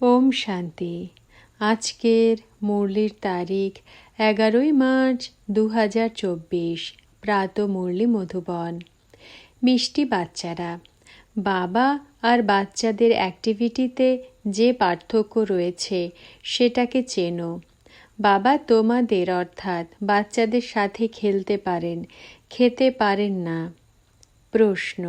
ওম শান্তি। আজকের মুরলির তারিখ এগারোই মার্চ দু হাজার চব্বিশ, প্রাত মুরলি মধুবন। মিষ্টি বাচ্চারা, বাবা আর বাচ্চাদের অ্যাক্টিভিটিতে যে পার্থক্য রয়েছে সেটাকে চেনো। বাবা তোমাদের অর্থাৎ বাচ্চাদের সাথে খেলতে পারেন, খেতে পারেন না। প্রশ্ন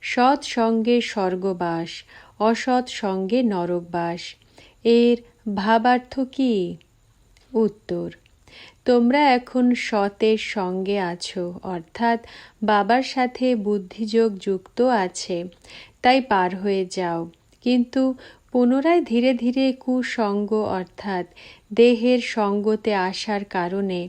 সৎ সঙ্গে স্বর্গবাস, অসৎ সঙ্গে নরকবাস। এর ভাবার্থ কি? উত্তর, তোমরা এখন সতের সঙ্গে আছো, অর্থাৎ বাবার সাথে বুদ্ধিযোগ যুক্ত আছে, তাই পার হয়ে যাও। কিন্তু পুনরায় ধীরে ধীরে কুসঙ্গ, অর্থাৎ দেহের সঙ্গতে আসার কারণে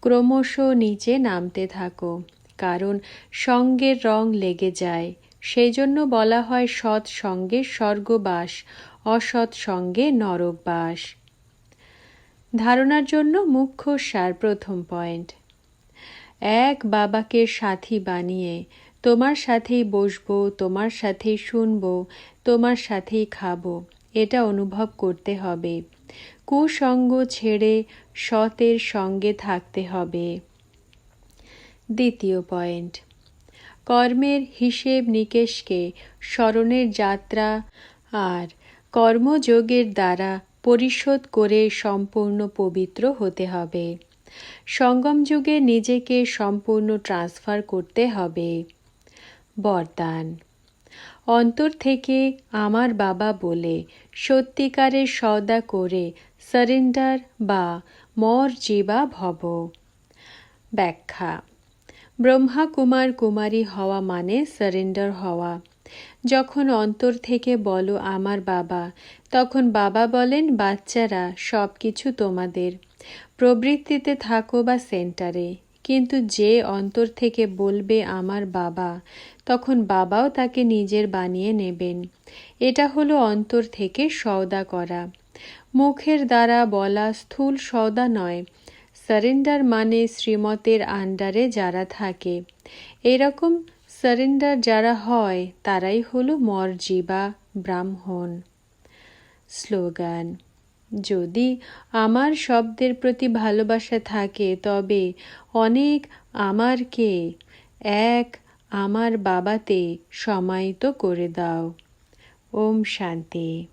ক্রমশ নিচে নামতে থাকো। কারণ সঙ্গের রং লেগে যায়। সেই জন্য বলা হয় সৎ সঙ্গে স্বর্গবাস, অসৎ সঙ্গে নরকবাস। ধারণার জন্য মুখ্য সার প্রথম পয়েন্ট। এক বাবাকে সাথী বানিয়ে, তোমার সাথেই বসবো, তোমার সাথেই শুনব, তোমার সাথেই খাব, এটা অনুভব করতে হবে। কুসঙ্গ ছেড়ে সতের সঙ্গে থাকতে হবে। দ্বিতীয় পয়েন্ট। কর্মের হিসেব নিকেশকে স্মরণের যাত্রা আর কর্মযোগের দ্বারা পরিশোধ করে সম্পূর্ণ পবিত্র হতে হবে। সঙ্গম যুগে নিজেকে সম্পূর্ণ ট্রান্সফার করতে হবে। বরদান। অন্তর থেকে আমার বাবা বলে সত্যিকারের সওদা করে সারেন্ডার বা মর জীবা ভব। ব্যাখ্যা। ব্রহ্মা কুমার কুমারী হওয়া মানে সারেন্ডার হওয়া। যখন অন্তর থেকে বলো আমার বাবা, তখন বাবা বলেন, বাচ্চারা সব কিছু তোমাদের। প্রবৃত্তিতে থাকো বা সেন্টারে কিন্তু যে অন্তর থেকে বলবে আমার বাবা, তখন বাবাও তাকে নিজের বানিয়ে নেবেন। এটা হলো অন্তর থেকে সওদা করা। মুখের দ্বারা বলা স্থূল সওদা নয় সারেন্ডার মানে শ্রীমতের আন্ডারে যারা থাকে। এরকম সারেন্ডার যারা হয়, তারাই হলো মর্জিবা ব্রাহ্মণ। স্লোগান, যদি আমার শব্দের প্রতি ভালোবাসা থাকে, তবে অনেক আমারকে এক আমার বাবাতে সমাহিত করে দাও। ওম শান্তি।